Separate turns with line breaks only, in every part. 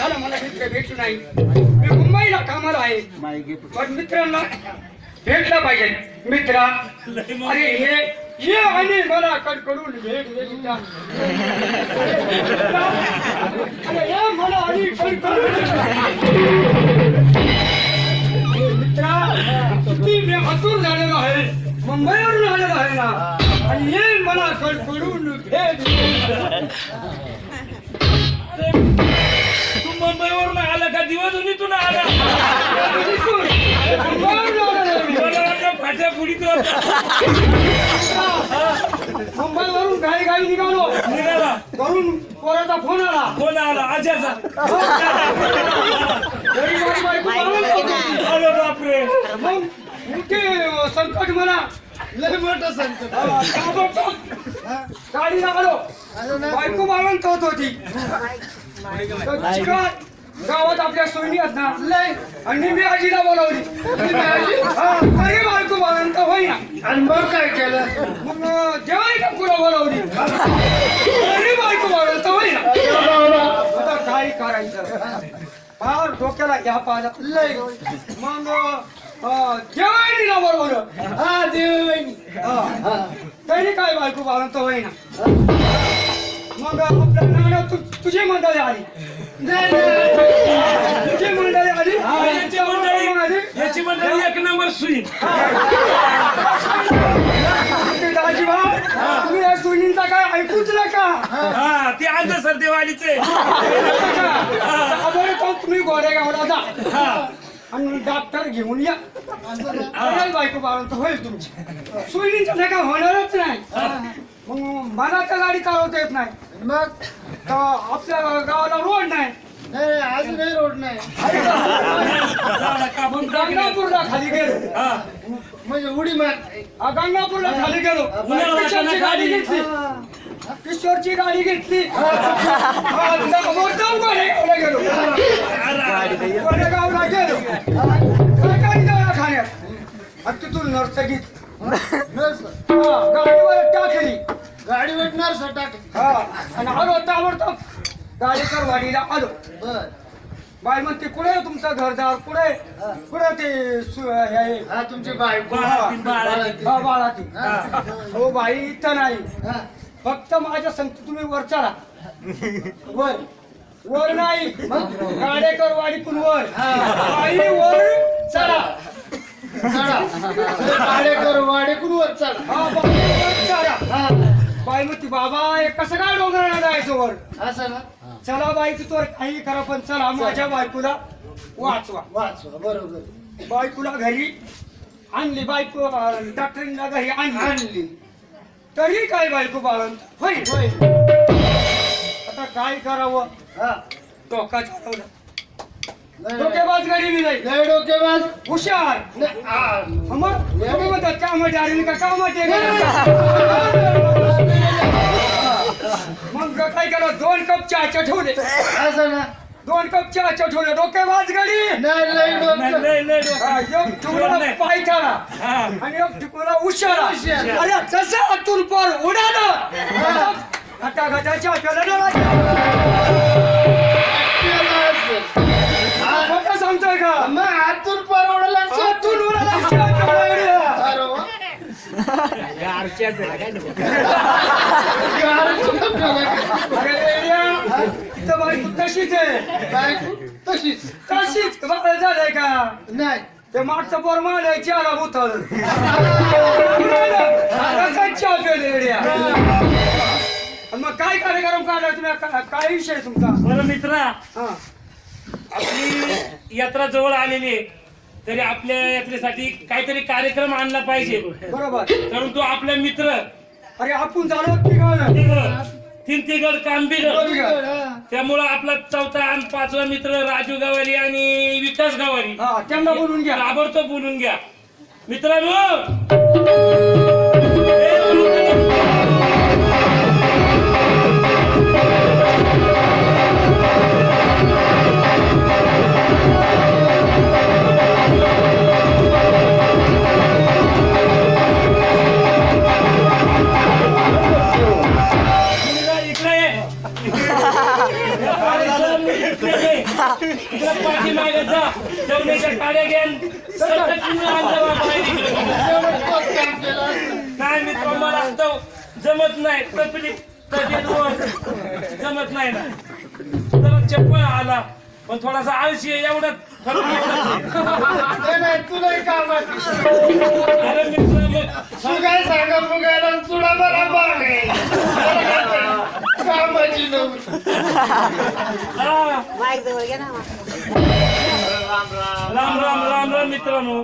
झालं मला मित्र भेटू नाही. मी मुंबईला कामाला आहे. पण मित्रांना भेटला पाहिजे. मित्रा अरे हे ये आणि मला कडकडून भेट भेटीचा. अरे ये मला आणि कडकडून मित्रा किती मी आतूर झालेलो आहे. मुंबईवरून आलेलो आहे ना. आणि ये मला कडकडून भेट
मुंबईवरून आला का? आला
आलेलो आहे मी.
मला वाटलं फाट्या होता.
मुंबईवरून घाई घाई निघालो.
निघाला.
वरून पोराचा फोन आला.
कोण आला. आज्याचा
घरी माझी बायको पाहून होती.
अरे बापरे.
मग मोठे संकट मला.
लय मोठं संकट.
हा, ताबडतोब गाडी आलो बायको बाळंत होत होती. गावात आपल्या सोयनी आहेत ना? लय आणि मी आजीला बोलावली. हा, तरी बायको बाळंत होईना.
आणि मग काय केलं?
मग जेव्हा टप्पूला बोलावली? तरी बायको बाळंत होईना. आता काय करायचं? फार डोक्याला घ्या पाहिजे
लय.
मग अं, जेव्हा तिला बोलवलं
हा देवणी
तरी काय बायको बाळंत होईना. मग आपल्या नाणं तु तुझी मंडळी आली.
नाही नाही.
तुझी मंडळी आली.
याची मंडळी
आली.
याची मंडळी एक नंबर सुई
तुम्ही या सुनींचा काय ऐकूच नका.
हा ती
तुम्ही गोरेगावला जा. आणि डॉक्टर घेऊन या. बायको बाळंत होईल तुमची. सुईनींचं नाही काय होणारच नाही. मग मला तर गाडी चालवता येत नाही.
मग
आपल्या गावाला रोड नाही.
नाही नाही, अजूनही रोड नाही.
गंगापूरला खाली गेलो.
हा.
म्हणजे उडी मार.
हा, गंगापूरला खाली गेलो.
उन्हाळा
किशोरची गाडी घेतली. किशोरची गाडी घेतली. हा, गोरेगावला गेलो. गोरेगावला गेलो. सरकारी दवाखान्यात. आणि तिथून नर्स. घेतली. हा,
गाडी भेटणार सटाक
हा. आणि आलो ताबडतोब. गाडीकर वाडीला आलो.
बर.
बाई म्हणते कुठे आहे तुमचं घरदार? कुठे कुठे ते सु- हे आहे?
हा तुमची बायको
बाळातीन, बाळातीन.
हा बाई इथं नाही.
हा.
फक्त माझ्या संगती तुम्ही वर चला वर. वर नाही. गाडेकर वाडीतून वर. बाई वर चला
चढा. गाडेकर वाडेकून वर चढा.
हा बाई. वर चला
हा
बाई म्हणते बाबा हे कसं काय डोंगराला जायचं वर
असं ना?
चला बाई तू तर काही करा पण चला माझ्या बायकोला वाचवा.
वाचवा बरोबर.
बायकोला घरी आणली बायको अं, डॉक्टरींना घरी आणली.
आणली.
तरी काय बायको बाळंत? होईल
होय.
आता काय करावं?
हा.
डोका चालवलं.
लय-
डोकेबाज गाडी मी नाही.
लय डोकेबाज.
हुशार.
नाही, आ,
मग तुम्ही म्हणतात कामाचे आले का कामाचे मग काय केलं दोन कप चहाच्या ठेवले.
असं ना?
दोन कप चहाच्या ठेवले डोकेबाज गाडी
नाही
नाही,
डोके
लय लय डोकं.
हा, एक ठिकाणा पाय ठेवला
हा.
आणि एक उशारा.
उशारा.
अरे जसं आतून पर उडालं घटा घटाच्या केलं खोटं सांगतोय का?
मग आतून
तशीच आहे.
तशीच.
तशीच. झालंय का?
नाही.
ते मागचं पोर पेले रेड्या. आणि मग काय कार्यक्रम काढला तुम्ही? काय विषय तुमचा?
बरं मित्रा.
हा.
आपली यात्रा जवळ आलेली आहे. तरी आपल्या यात्रेसाठी काहीतरी कार्यक्रम आणला पाहिजे.
बरोबर.
परंतु आपले मित्र.
अरे आपण झालो बरोबर.
त्यामुळं आपला चौथा आणि पाचवा मित्र राजू गावारी आणि विकास गावारी.
हा त्यांना बोलून घ्या.
ताबडतोब बोलून घ्या. मित्रांनो!
तोच काम केलं असतं.
नाही मी तुम्हाला तो जमत नाही. तपली जमत नाही ना. तर चप्पल आला. पण थोडासा आळशी आहे. एवढं. अरे मित्र
सांगा बरा बाग? कामाची नव्हती.
राम राम राम राम मित्रांनो.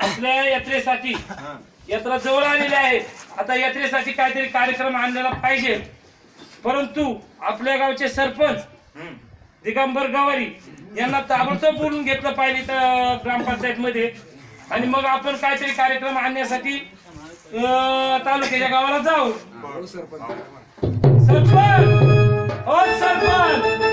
आपल्या यात्रेसाठी यात्रा जवळ आलेली आहे. आता यात्रेसाठी काहीतरी कार्यक्रम आणलेला पाहिजे. परंतु आपल्या गावचे सरपंच दिगंबर गवारी यांना ताबडतोब बोलून घेतलं पाहिजे तर ग्रामपंचायत मध्ये आणि मग आपण काहीतरी कार्यक्रम आणण्यासाठी तालुक्याच्या गावाला जाऊ. सरपंच! हो सरपंच!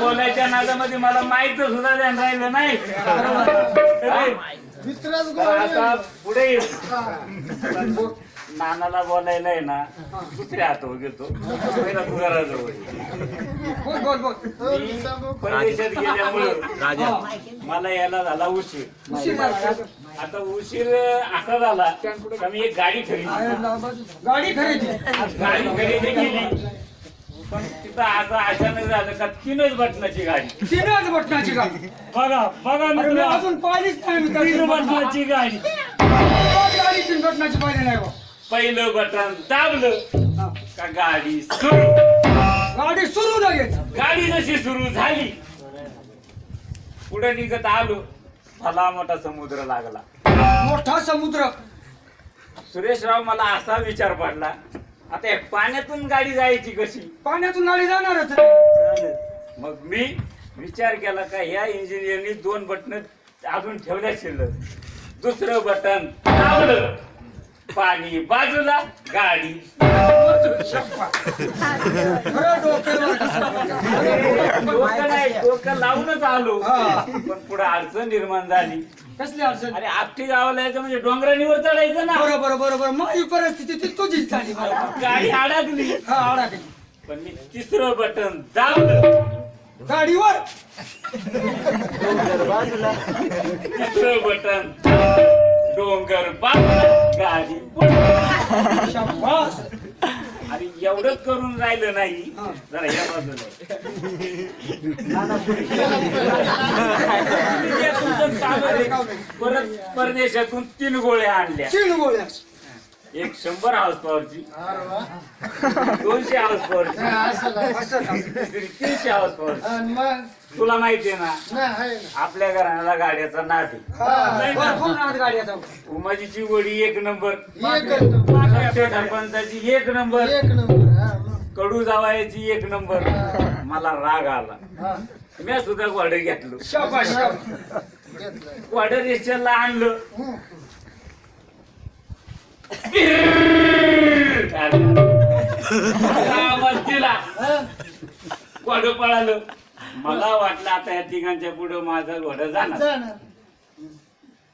बोलायच्या नादामध्ये मला माहीत सुद्धा ध्यान राहिलं नाही. पुढे. नानाला बोलायला आहे ना दुसऱ्या हातावर घेतो. पहिला तू घराजवळ. परदेशात गेल्यामुळं मला यायला झाला उशीर.
उशीर झाला.
आता उशीर असा झाला का मी एक गाडी खरेदी
गाडी खरेदी.
गाडी खरेदी केली. पण तिथं असं अचानक झालं का तीनच बटनाची गाडी.
तीनच बटनाची गाडी.
बघा बघा
मी अजून पाहिलीच नाही मी
तीन बटनाची गाडी.
गाडी तीन बटनाची पाहिली नाही बा.
पहिलं बटन दाबलं. का गाडी सुरू?
गाडी सुरू लगेच.
गाडी जशी सुरू झाली पुढे निघत आलो भला मोठा समुद्र लागला.
मोठा समुद्र.
सुरेशराव मला असा विचार पडला आता या पाण्यातून गाडी जायची कशी?
पाण्यातून गाडी जाणारच.
मग मी विचार केला का ह्या इंजिनियरनी दोन बटन अजून ठेवल्या शिल्लक. दुसरं बटन दाबलं. पाणी बाजूला गाडी. डोकं नाही डोकं लावूनच आलो.
हा.
पण पुढे अडचण निर्माण झाली.
कसली अडचण?
अरे आपटी गावाला यायचं म्हणजे डोंगरांवर चढायचं ना.
बरोबर बरोबर. माझी परिस्थिती ती तुझीच झाली.
गाडी अडकली.
हा अडकली.
पण मी तिसरं बटन दाबलं.
गाडीवर.
तिसरं बटन. डोंगर गाडी आणि एवढंच करून राहिलं नाही. जरा या बाजूला. परत परदेशातून तीन गोळ्या आणल्या.
तीन गोळ्या.
एक शंभर हाऊस पॉवरची. दोनशे हाऊस पॉवरची तीनशे हाऊस पॉवरची. तुला माहितीये ना?
नाही आहे ना.
आपल्या घराला गाड्याचा नाद आहे.
हा, भरपूर नाद गाड्याचा
उमाजीची गोडी एक नंबर.
एक नंबर.
आपल्या सरपंचाची एक नंबर.
एक नंबर हा, मग.
कडू जावायची एक नंबर. मला राग आला.
हा,
मी सुद्धा ग्वाडर घेतलो.
शाबास.
घेतलंय.
रेस्टरला आणलं.
हम्म.
आवाज दिला घोडं पळालं. मला वाटलं आता या तिघांच्या पुढे माझं घोडं जाणार
जाणार.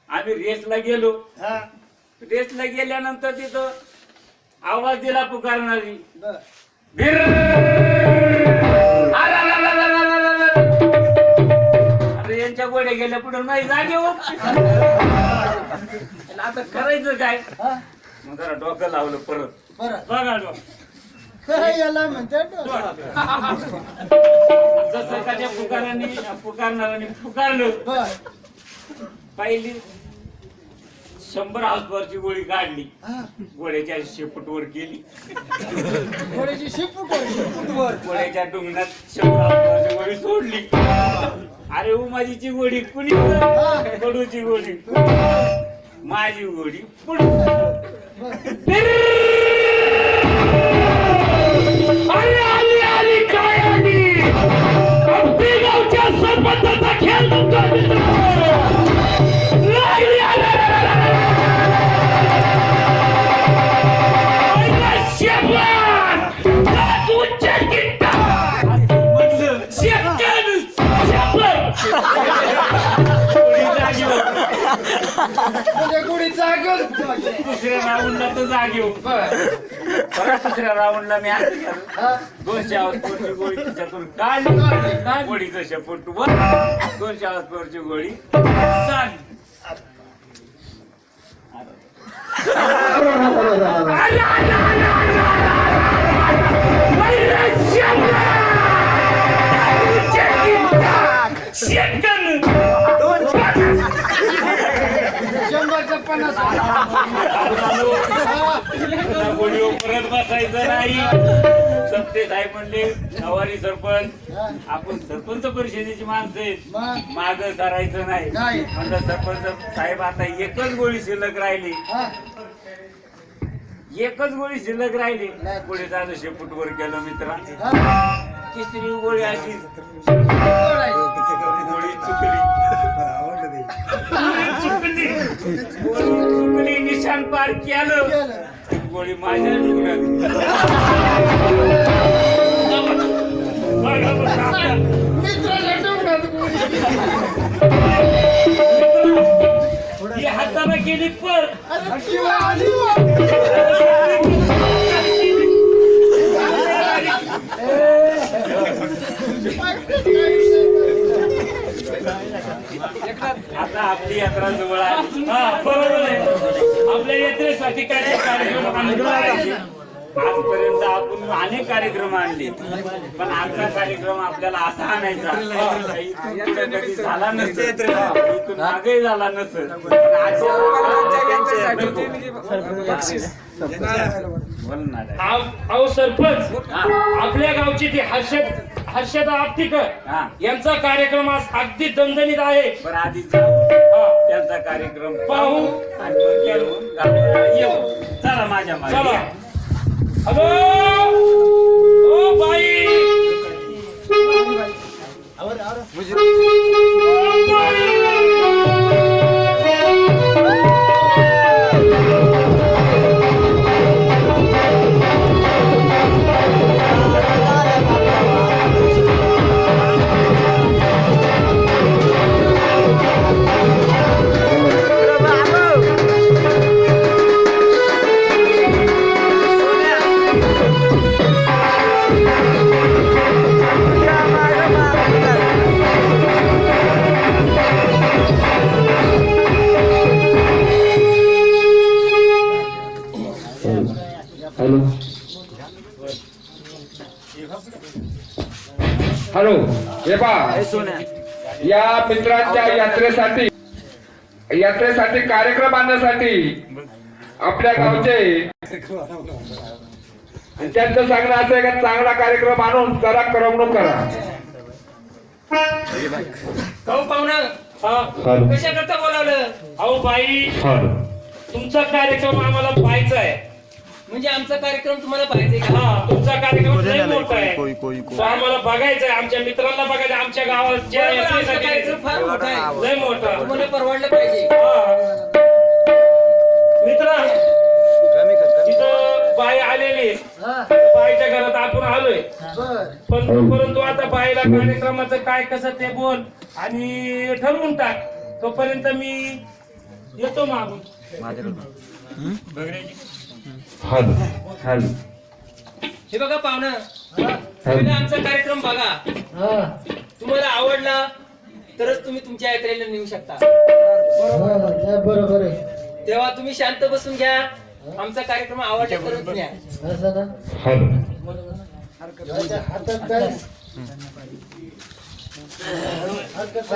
आम्ही रेसला गेलो
हा,
रेसला गेल्यानंतर तिथं आवाज दिला पुकारणारी
बर.
भिर! अरे यांच्या गोड्या गेल्या पुढे नाही जागेवर आता करायचं काय
हा,
मग जरा डोकं लावलं परत
बरं.
बघा डोकं.
याला
जसं का त्या पुकाराने पुकारणाऱ्याने पुकारलं. पहिली शंभर हाऊसवरची गोळी काढली. गोळ्याच्या शेपूटवर गेली
थोडीशी शिपूट.
वर.
गोळ्याच्या डोंगणात शंभर हाऊसवरची गोळी सोडली. अरे उमाजीची गोळी कुणी कडूची गोळी? माझी गोळी पुढे Thank you. दुसऱ्या राऊंडला तर जागेव परत दुसऱ्या राऊंडला मी असं केलं. दोनशे आवाज गोळी तिच्यातून काढली गोळीचं शेपूट वर दोनशे आवाजपोरची गोळी चालली
पन्नास.
परत बसायचं नाही. सत्ते साहेब म्हणले नवारी सरपंच आपण सरपंच परिषदेची माणसं आहेत. माग? करायचं नाही. म्हणलं सरपंच साहेब आता एकच गोळी शिल्लक राहिली. एकच गोळी शिल्लक राहिली. पुढे जाणं शेपूटवर गेलो मित्रा तिसरी गोळी अशी. गोळी चुकली. चुकली निशान निशाण पार केलं. गोळी माझ्या निघाली हाताला गेली पण आता आपली यात्रा जवळ आली. हा बरोबर आहे. आपल्या यात्रेसाठी काय कार्यक्रम. आजपर्यंत आपण अनेक कार्यक्रम आणले. पण आजचा कार्यक्रम आपल्याला असा आणायचा कधी झाला नसेल. इथून मागे झाला नसेल.
आव सरपंच. आपल्या गावची ती हर्षद हर्षदा आपटीकर.
हा.
यांचा कार्यक्रम आज अगदी दणदणीत आहे.
बरं आधी जाऊ
हा.
त्यांचा कार्यक्रम
पाहू.
आणि मग येऊ गावाला येऊ. चला माझ्या मागे.
चला.
या.
Hello O by!
हॅलो हे पा या मित्रांच्या यात्रेसाठी यात्रेसाठी कार्यक्रम आणण्यासाठी आपल्या गावचे आणि त्यांचं सांगणं असं आहे का चांगला कार्यक्रम आणून जरा करमणूक करा.
पाहुणा हा
हॅलो.
कशा करता बोलावलं? अहो बाई
हॅलो.
तुमचा कार्यक्रम आम्हाला पाहायचा आहे.
म्हणजे आमचा कार्यक्रम तुम्हाला पाहिजे का?
हा तुमचा कार्यक्रम लय मोठा आहे. तो आम्हाला बघायचा आहे आमच्या मित्रांना बघायचं आहे, आमच्या गावाच्या
बरोबर, आमचा
यात्रेसाठी.
कार्यक्रम फार मोठा आहे.
लय मोठा.
तुम्हाला परवडलं पाहिजे.
हा. मित्र तिथं बाई आलेली. बाईच्या घरात आपण आलोय. पण परंतु आता बाईला कार्यक्रमाचं काय कसं ते बोल आणि ठरवून टाक. तोपर्यंत मी येतो मागून.
Hello hello.
हे बघा पाहुणा. तुम्ही आमचा कार्यक्रम बघा. तुम्हाला आवडला तरच तुम्ही तुमच्या यात्रेला नेऊ शकता.
बरोबर आहे.
तेव्हा तुम्ही शांत बसून घ्या. आमचा कार्यक्रम आवडला तरच न्या.
हातात काय? हरकत.